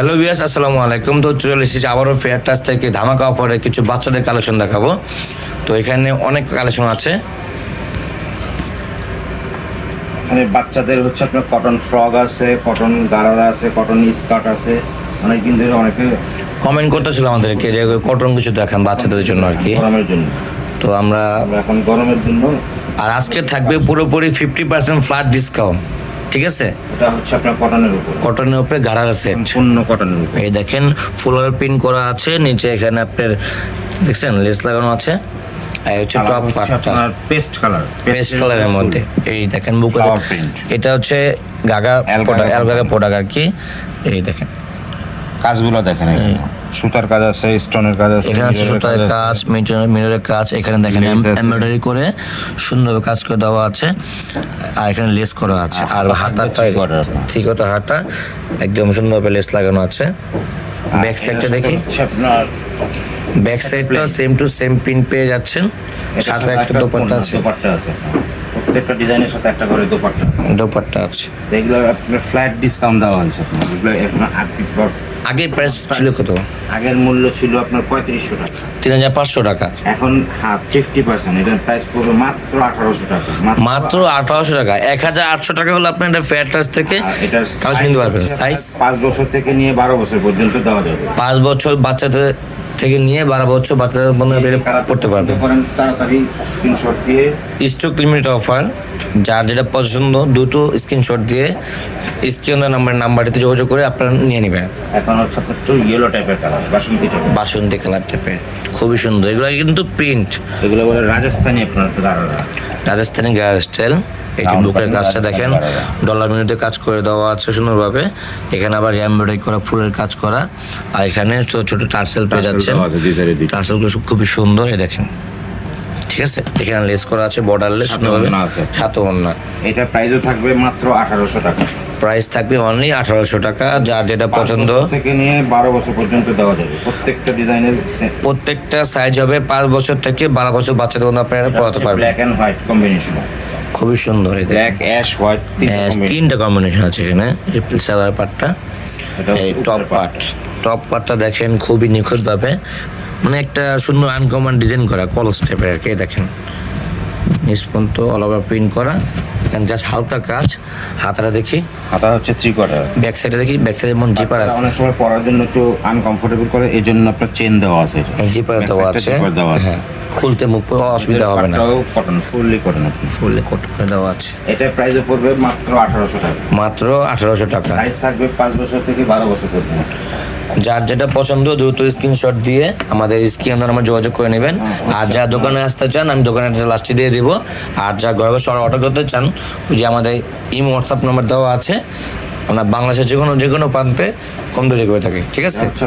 Hello বিয়াস আসসালামু আলাইকুম। তো চলে এসেছি আবারও ফেয়ার টাচ থেকে ধামাকা অফারে কিছু বাচ্চাদের কালেকশন দেখাবো। তো এখানে অনেক কালেকশন আছে। এখানে বাচ্চাদের হচ্ছে আপনার কটন ফ্রক আছে কটন গারারা আছে কটন স্কার্ট আছে। অনেক দিন ধরে অনেকে কমেন্ট করতেছিল আমাদেরকে যে কটন কিছু দেখান বাচ্চাদের জন্য আর কি। গরমের জন্য। তো আমরা আমরা এখন গরমের জন্য আর আজকে থাকবে পুরোপুরি ফিফটি পার্সেন্ট ফ্ল্যাট ডিসকাউন্ট ঠিক আছে? এটা হচ্ছে আপনার কটনের উপর। কটনের উপরে গাড়ার সেট সম্পূর্ণ কটনের উপর। এই দেখেন ফুলের প্রিন্ট করা আছে নিচে এখানে আপনার দেখছেন লেস লাগানো আছে। হচ্ছে কালার টপ পার্টটা পেস্ট কালার পেস্ট কালারের মধ্যে। এই দেখেন। এটা হচ্ছে গাগা প্রোডাক্ট অ্যালগাগা প্রোডাক্ট আর কি। এই দেখেন। কাজগুলো দেখেন এখানে। সুতার কাজ আছে স্টোনের কাজ আছে এখানে আছে সুতার কাজ আছে। মিররের কাজ এখানে দেখেন আছে। এমব্রয়ডারি করে সুন্দরভাবে কাজ করে দেওয়া আছে। আর এখানে লেস করা আছে। আর হাতাটা three ঠিক কথা হাতটা একদম সুন্দরভাবে লেস লাগানো আছে। ব্যাক সাইডটা এটার দেখি। আপনার ব্যাক সাইডটা সেম টু সেম প্রিন্ট পেয়ে যাচ্ছেন। সাথে একটা দোপাট্টা আছে। দোপাট্টা আছে প্রত্যেকটা ডিজাইনের সাথে একটা করে দোপাট্টা দোপাট্টা আছে। এগুলো আপনার ফ্ল্যাট ডিসকাউন্ট দেওয়া হয়েছে আপনার। এগুলো এখন আপনি আগে প্রাইস ছিল কত? আগের মূল্য ছিল আপনার পঁয়ত্রিশশো টাকা। তিন হাজার পাঁচশো টাকা। এখন হাফ ফিফটি পার্সেন্ট এটার প্রাইস পড়বে মাত্র আঠারোশো টাকা। মাত্র আঠারোশো টাকা। এক হাজার আটশো টাকা হলো আপনি এটা ফেয়ার টাচ থেকে। এটা সাইজ কালেকশন নিতে পারবেন সাইজ পাঁচ বছর থেকে নিয়ে বারো বছর পর্যন্ত দেওয়া যাবে। পাঁচ বছর বাচ্চাদের থেকে নিয়ে বারো বছর বাচ্চাদের কালার পড়তে পারবে। তাড়াতাড়ি স্ক্রিনশট দিয়ে। স্টক লিমিট অফার যার যেটা পছন্দ দুটো স্ক্রিনশট দিয়ে স্ক্রিনের নাম্বার নাম্বারটিতে যোগাযোগ করে আপনারা নিয়ে নেবেন। এখন হচ্ছে একটু ইয়েলো টাইপের কালার বাসন্তী টাইপের বাসন্তী কালার টাইপের খুবই সুন্দর। এগুলো কিন্তু প্রিন্ট এগুলো বলে রাজস্থানি আপনার রাজস্থানি গায়ের স্টাইল Round বুকের কাজটা দেখেন ডলার মিনিটে কাজ করে দেওয়া আছে সুন্দরভাবে। এখানে আবার এমব্রয়ডারি করা ফুলের কাজ করা। আর এখানে ছোট ছোট টার্সেল পেয়ে যাচ্ছেন। টার্সেলগুলো খুবই সুন্দর এই দেখেন। ঠিক আছে? এখানে লেস করা আছে বর্ডার লেস সুন্দরভাবে। আছে। এটা প্রাইসও থাকবে মাত্র আঠারোশো টাকা। প্রাইস থাকবে অনলি আঠারোশো টাকা। যার যেটা পছন্দ থেকে নিয়ে বারো বছর পর্যন্ত দেওয়া যাবে। প্রত্যেকটা ডিজাইনের প্রত্যেকটা সাইজ হবে পাঁচ বছর থেকে বারো বছর বাচ্চাদের মধ্যে আপনারা পড়াতে পারবেন। ব্ল্যাক অ্যান্ড হোয়াইট কম্বিনেশন খুবই সুন্দর ব্ল্যাক অ্যাশ হোয়াইট হ্যাঁ, তিনটা কম্বিনেশন আছে এখানে সাদার পার্টটা এই টপ পাট পার্ট টপ পার্টটা দেখেন খুবই নিখুঁতভাবে মানে একটা সুন্দর আনকমন ডিজাইন করা কলস টাইপের আর কি দেখেন দেখেন। নিষ্পন্ত অল ওভার প্রিন্ট করা। এখানে জাস্ট হালকা কাজ হাতাটা দেখি। হাতা হচ্ছে থ্রি কোয়ার্টার ব্যাক সাইডে দেখি ব্যাক সাইডে যেমন জিপার আছে। অনেক সময় পরার জন্য একটু আনকমফোর্টেবল করে এই জন্য আপনার চেন দেওয়া আছে জিপার দেওয়া আছে। দেওয়া আছে। হ্যাঁ খুলতে মুখ অসুবিধা হবে না। কটন ফুললি কটন ফুললে কোট করে দেওয়া আছে। এটা প্রাইসে পড়বে মাত্র আঠারোশো টাকা। মাত্র আঠারোশো টাকা। সাইজ থাকবে পাঁচ বছর থেকে বারো বছর পর্যন্ত। যার যেটা পছন্দ দ্রুত স্ক্রিনশট দিয়ে আমাদের স্ক্রিন নাম্বার যোগাযোগ করে নেবেন। আর যা দোকানে আসতে চান আমি দোকানের লাস্টে দিয়ে দিব। আর যা ঘরে বসে অর্ডার করতে চান ওই যে আমাদের ইম হোয়াটসঅ্যাপ নাম্বার দেওয়া আছে। আমরা বাংলাদেশের যে কোনো যে কোনো প্রান্তে হোম ডেলিভারি করে থাকি ঠিক আছে? হচ্ছে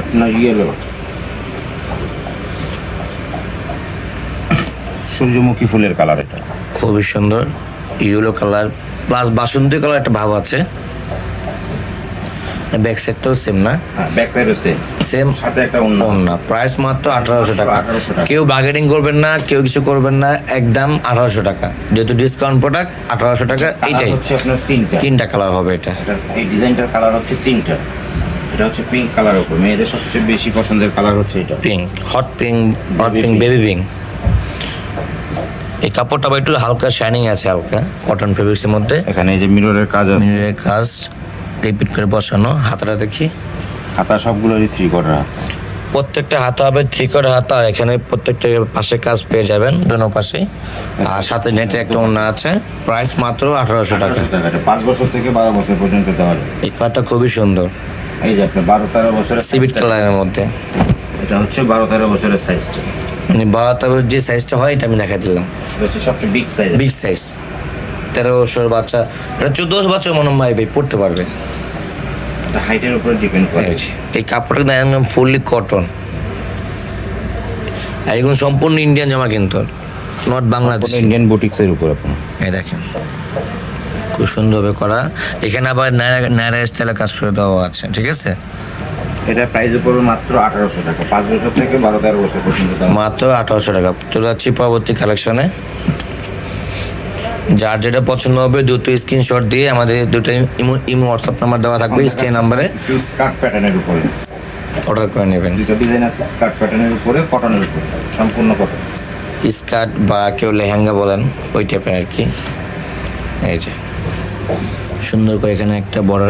সূর্যমুখী ফুলের কালার এটা। খুবই সুন্দর ইয়েলো কালার প্লাস বাসন্তী কালার একটা ভাব আছে। ব্যাক সাইডটাও সেম না? ব্যাক সাইডও সেম সেম সাথে একটা অন্য প্রাইস মাত্র আঠারোশো টাকা। 1800 কেউ বার্গেনিং করবেন না কেউ কিছু করবেন না একদম আঠারোশো টাকা। যেহেতু ডিসকাউন্ট প্রোডাক্ট আঠারোশো টাকা এইটাই হচ্ছে আপনার তিনটা। তিনটা কালার হবে এটা। এই ডিজাইনটার কালার হচ্ছে তিনটা। এটা হচ্ছে পিঙ্ক কালার উপর। মেয়েদের সবচেয়ে বেশি পছন্দের কালার হচ্ছে এটা। Pink hot pink hot pink baby pink এই কাপড়টা একটু হালকা শাইনিং আছে হালকা। কটন ফেব্রিক্সের মধ্যে। এখানে এই যে মিররের কাজ মিররের কাজ। রিপিট করে বসানো হাতাটা দেখি। হাতা সবগুলোরই থ্রি কোয়ার্টার প্রত্যেকটা হাতা হবে থ্রি কোয়ার্টার হাতা এখানে প্রত্যেকটা পাশে কাজ পেয়ে যাবেন দোনো পাশে। আর সাথে নেটে একটা অন্য আছে প্রাইস মাত্র আঠারোশো টাকা। পাঁচ বছর থেকে বারো বছর পর্যন্ত দেওয়া এই কালারটা খুবই সুন্দর। এই যে আপনার বারো তেরো বছরের সিভিট কালারের মধ্যে। এটা হচ্ছে বারো তেরো বছরের সাইজটা মানে বারো তেরো যে সাইজটা হয় এটা আমি দেখা দিলাম। হচ্ছে সবচেয়ে বিগ সাইজ বিগ সাইজ তেরো বছর বাচ্চা এটা চোদ্দ বছর মনে হয় পড়তে পারবে। হাইটের উপরে ডিপেন্ড করে। এই কাপড়টা দেয় ফুললি কটন আর এগুলো সম্পূর্ণ ইন্ডিয়ান জামা কিন্তু নট বাংলাদেশ ইন্ডিয়ান বুটিক্সের উপর আপনার। এই দেখেন খুব সুন্দরভাবে করা। এখানে আবার নায়রা নায়রা স্টাইলে কাজ করে দেওয়া আছে ঠিক আছে? এটা প্রাইস পড়বে মাত্র আঠারোশো টাকা। পাঁচ বছর থেকে বারো তেরো বছর পর্যন্ত মাত্র আঠারোশো টাকা। চলে যাচ্ছি পরবর্তী কালেকশনে যার যেটা পছন্দ হবে দুটো স্ক্রিনশট দিয়ে আমাদের দুটো ইমো ইমো হোয়াটসঅ্যাপ নাম্বার দেওয়া থাকবে স্ক্রিন নাম্বারে স্কার্ট প্যাটার্নের উপরে। অর্ডার করে নেবেন। দুটো ডিজাইন আছে স্কার্ট প্যাটার্নের উপরে কটনের উপরে। সম্পূর্ণ কটন স্কার্ট বা কেউ লেহেঙ্গা বলেন ওই টাইপের আর কি। এই যে। সুন্দর করে এখানে একটা বড়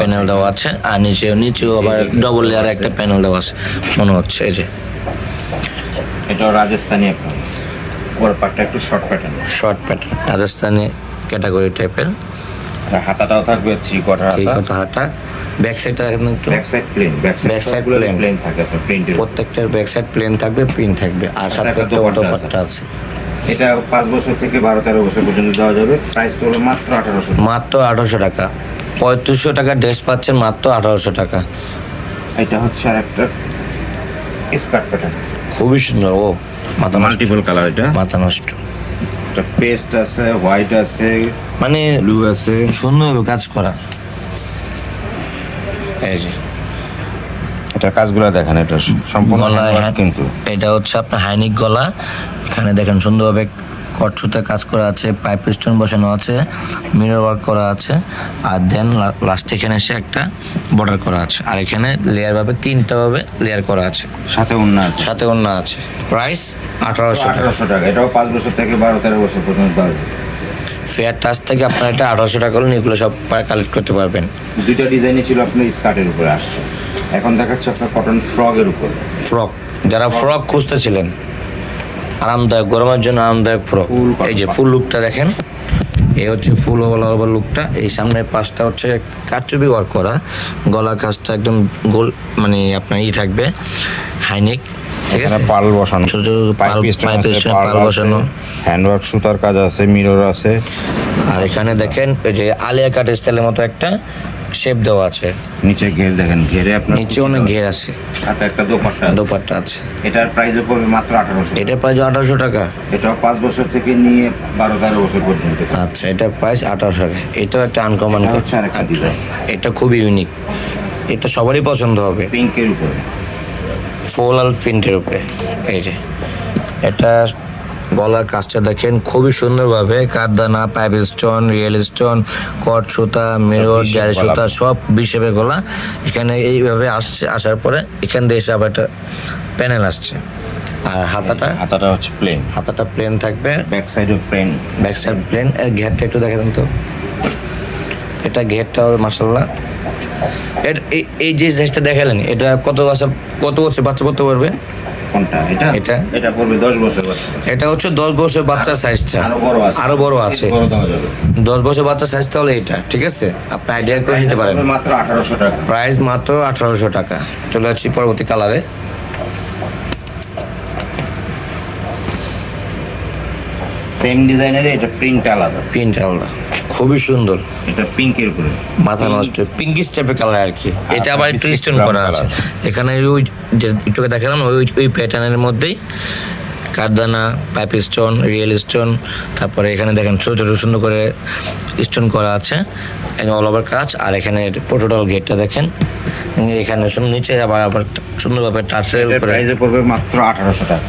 প্যানেল দেওয়া আছে। আর নিচে নিচেও আবার ডবল লেয়ার একটা প্যানেল দেওয়া আছে। মনে হচ্ছে এই যে। এটা রাজস্থানি আপনার ওর পাটটা একটু short pattern short pattern Rajasthani category টাইপের আর হাতাটাও থাকবে থ্রি কোয়ার্টার ঠিক হাতা। কথা হাটা ব্যাক সাইডটা দেখেন একটু back side plain back side সবগুলো প্লেন থাকে আপনার প্রিন্টের প্রত্যেকটার ব্যাক সাইড প্লেন থাকবে প্রিন্ট থাকবে। আর সাথে একটা একটা অটো আছে। আছে। এটা পাঁচ বছর থেকে বারো তেরো বছর পর্যন্ত দেওয়া যাবে। প্রাইস পড়বে মাত্র আঠারোশো মাত্র আঠারোশো টাকা। পঁয়ত্রিশশো টাকা ড্রেস পাচ্ছেন মাত্র আঠারোশো টাকা। এটা হচ্ছে আর একটা স্কার্ট প্যাটার্ন খুবই সুন্দর ও। মাথা মাল্টিপল কালার এটা। মাথা নষ্ট একটা পেস্ট আছে হোয়াইট আছে মানে ব্লু আছে। সুন্দরভাবে কাজ করা। এই যে। এটা কাজগুলো দেখেন এটা সম্পূর্ণ হ্যাঁ, কিন্তু। এটা হচ্ছে আপনার হাইনিক গলা। এখানে দেখেন সুন্দরভাবে কটসুতে কাজ করা আছে পাইপ স্টোন বসানো আছে মিরর ওয়ার্ক করা আছে আর দেন লাস্ট এখানে এসে একটা বর্ডার করা আছে। আর এখানে লেয়ার ভাবে তিনটা ভাবে লেয়ার করা আছে। সাথে অন্য আছে। সাথে অন্য আছে। প্রাইস আঠারোশো আঠারোশো টাকা। এটাও পাঁচ বছর থেকে বারো তেরো বছর পর্যন্ত ফেয়ার টাচ থেকে আপনার এটা আঠারোশো টাকা হলে এগুলো সব কালেক্ট করতে পারবেন। দুইটা ডিজাইনই ছিল আপনার স্কার্টের উপরে আসছে। এখন দেখাচ্ছে আপনার কটন ফ্রগের উপর। ফ্রক যারা ফ্রক খুঁজতেছিলেন আরামদায়ক গরমের জন্য আরামদায়ক ফ্রক এই যে ফুল লুকটা দেখেন এই হচ্ছে ফুল ওভার ওভার লুকটা। এই সামনের পাশটা হচ্ছে কাচুবি ওয়ার্ক করা। গলা কাজটা একদম গোল মানে আপনার ই থাকবে হাইনেক ঠিক আছে? পাল বসানো। ছোট ছোট পাল- বসানো। হ্যান্ডওয়ার্ক সুতার কাজ আছে মিরর আছে। আর এখানে দেখেন ওই যে আলিয়া কাট স্টাইলের মতো একটা শেপ দেওয়া আছে। নিচে ঘের দেখেন ঘেরে আপনার নিচে অনেক ঘের আছে। সাথে একটা দোপাট্টা দোপাট্টা আছে। এটার প্রাইসও পড়বে মাত্র আঠারোশো এটা প্রাইস আঠারোশো টাকা? এটাও পাঁচ বছর থেকে নিয়ে বারো তেরো বছর পর্যন্ত। আচ্ছা এটা প্রাইস আঠারোশো টাকা। এটাও একটা আনকমন এটা হচ্ছে আরেকটা ডিজাইন এটা খুবই ইউনিক এটা সবারই পছন্দ হবে। পিঙ্কের উপরে। ফোলাল প্রিন্টের উপরে। এই যে। এটা গলার কাজটা দেখেন খুবই সুন্দরভাবে। কাঠদানা পাইপ স্টোন রিয়েল স্টোন কট সুতা মিরর জারি সুতা সব বিষেপে গলা। এখানে এইভাবে আসছে আসার পরে এখান দিয়ে এসে আবার একটা প্যানেল আসছে। আর হাতাটা? হাতাটা হচ্ছে প্লেন হাতাটা প্লেন থাকবে। ব্যাক সাইডও প্লেন ব্যাক সাইড প্লেন এর ঘেরটা একটু দেখাতেন তো। এটা ঘেরটা মাসাল্লাহ এই- এই যে সাইজটা দেখালেন এটা কত বছর কত বছর বাচ্চা করতে পারবে? কোনটা? এটা? এটা? এটা পড়বে দশ বছর বাচ্চা। এটা হচ্ছে দশ বছর বাচ্চার সাইজটা আরও বড় আছে। আরও বড় দশ বছর বাচ্চার সাইজ তাহলে এটা ঠিক আছে? আপনি আইডিয়া করে নিতে পারেন। মাত্র আঠারোশো টাকা। প্রাইস মাত্র আঠারোশো টাকা। চলে যাচ্ছি পরবর্তী কালারে সেম ডিজাইনের এটা প্রিন্ট আলাদা। প্রিন্ট আলাদা। খুবই সুন্দর। এটা পিঙ্কের উপরে। মাথা নষ্ট পিঙ্কিশ টাইপের কালার আর কি। এটা আবার একটু স্টোন করা আছে। এখানে ওই যে একটু দেখালাম ওই ওই প্যাটার্নের মধ্যেই কাঠদানা পাইপ স্টোন রিয়েল স্টোন তারপরে এখানে দেখেন ছোট ছোট সুন্দর করে স্টোন করা আছে অল ওভার কাজ। আর এখানে পোটোটাল গেটটা দেখেন। এখানে নিচে আবার আবার সুন্দরভাবে টাচের প্রাইসে পড়বে মাত্র আঠারোশো টাকা।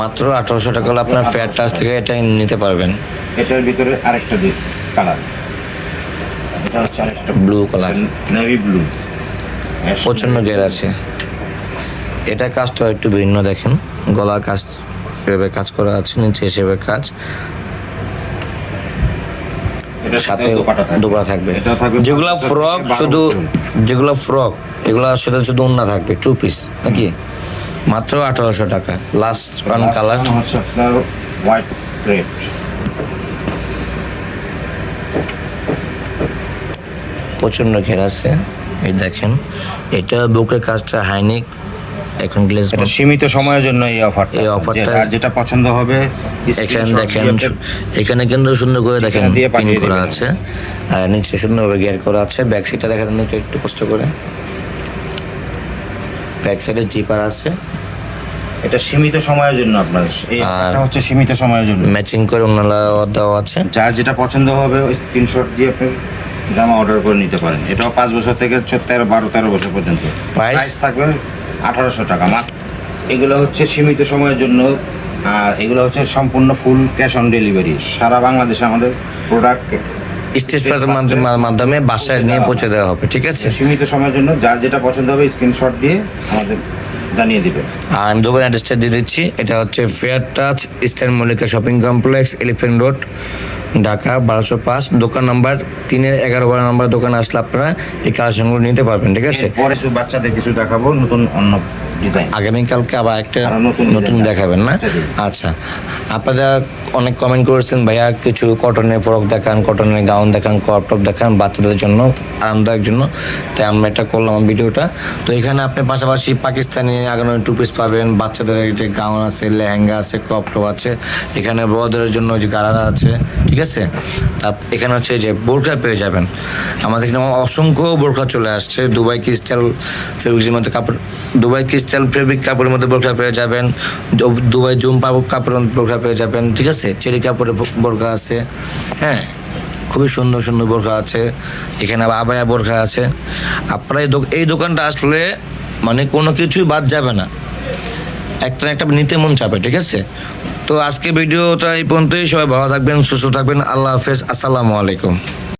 মাত্র আঠারোশো টাকা হলে আপনার ফেয়ার টাচ থেকে এটা নিতে পারবেন। এটার ভিতরে আরেকটা যে কালার। এটা হচ্ছে আরেকটা ব্লু কালার নেভি ব্লু গের আছে। এটা কাজটা একটু ভিন্ন দেখেন। গলার কাজ কাজ করা আছে নিচে হিসেবে কাজ। সাথে সাথে থাকবে। যেগুলো ফ্রক শুধু। যেগুলো ফ্রক এগুলো সাথে শুধু অন্য থাকবে টু পিস নাকি? মাত্র আঠারোশো টাকা। লাস্ট ওয়ান কালার হচ্ছে আপনার হোয়াইট রেড প্রচণ্ড ঘের আছে এই দেখেন। এটা বুকের কাজটা হাইনিক এখন গ্লেজ এটা সীমিত সময়ের জন্য এই অফারটা এই আর যেটা পছন্দ হবে এখানে দেখেন এখানে কিন্তু সুন্দর করে দেখেন পিন করা আছে। আর নিচে সুন্দরভাবে গিয়ার করা আছে। ব্যাক সাইডটা দেখার একটু- একটু কষ্ট করে। ব্যাক সাইডে জিপার আছে। এটা সীমিত সময়ের জন্য আপনার অফারটা হচ্ছে সীমিত সময়ের জন্য। ম্যাচিং করে ওনারা দেওয়া আছে। যার যেটা পছন্দ হবে ওই স্ক্রিনশট দিয়ে আপনি জামা অর্ডার করে নিতে পারেন। এটাও পাঁচ বছর থেকে তেরো বারো তেরো বছর পর্যন্ত। প্রাইস থাকবে আঠারোশো টাকা। মাত্র এগুলো হচ্ছে সীমিত সময়ের জন্য আর এগুলো হচ্ছে সম্পূর্ণ ফুল ক্যাশ অন ডেলিভারি সারা বাংলাদেশে আমাদের প্রোডাক্ট স্টেজ মাধ্যমে মাধ্যমে বাসায় নিয়ে পৌঁছে দেওয়া হবে ঠিক আছে? সীমিত সময়ের জন্য যার যেটা পছন্দ হবে স্ক্রিনশট দিয়ে আমাদের জানিয়ে দিবে। আর আমি দোকান অ্যাড্রেসটা দিয়ে দিচ্ছি। এটা হচ্ছে fair touch eastern Mallika shopping complex elephant road Dhaka বারোশো পাঁচ দোকান নাম্বার তিনের এগারো বারো নাম্বার দোকানে আসলে আপনারা এই কালেকশনগুলো নিতে পারবেন ঠিক আছে? পরে বাচ্চাদের কিছু দেখাবো নতুন অন্য আগামীকালকে আবার একটা নতুন দেখাবেন না? আচ্ছা। আচ্ছা। আপনারা অনেক কমেন্ট করেছেন ভাইয়া কিছু কটনের ফ্রক দেখান কটনের গাউন দেখান ক্রপ টপ দেখান বাচ্চাদের জন্য আরামদায়ক জন্য। তাই আমরা এটা করলাম ভিডিওটা। তো এখানে আপনি পাশাপাশি পাকিস্তানি আগানো টু পিস পাবেন বাচ্চাদের যে গাউন আছে লেহেঙ্গা আছে ক্রপ টপ আছে এখানে বড়দের জন্য যে গারারা আছে ঠিক আছে? তা এখানে হচ্ছে যে বোরখা পেয়ে যাবেন। আমাদের এখানে অসংখ্য বোরখা চলে আসছে। দুবাই ক্রিস্টাল ফেব্রিক্সের মধ্যে কাপড়, দুবাই ক্রিস্টাল ফেব্রিক কাপড়ের মধ্যে বোরখা পেয়ে যাবেন। দুবাই জুম্পা কাপড়ের মধ্যে বোরখা পেয়ে যাবেন। ঠিক আছে? চেরি কাপড়ের ব- বোরখা আছে। হ্যাঁ? খুবই সুন্দর সুন্দর বোরখা আছে। এখানে আবার আবায়া বোরখা আছে। আপনারা এই এই দোকানটা আসলে মানে কোনো কিছুই বাদ যাবে না। একটা একটা নিতে মন চাপে ঠিক আছে? তো আজকে ভিডিওটা এই পর্যন্তই। সবাই ভালো থাকবেন সুস্থ থাকবেন। আল্লাহ হাফেজ। আসসালামু আলাইকুম।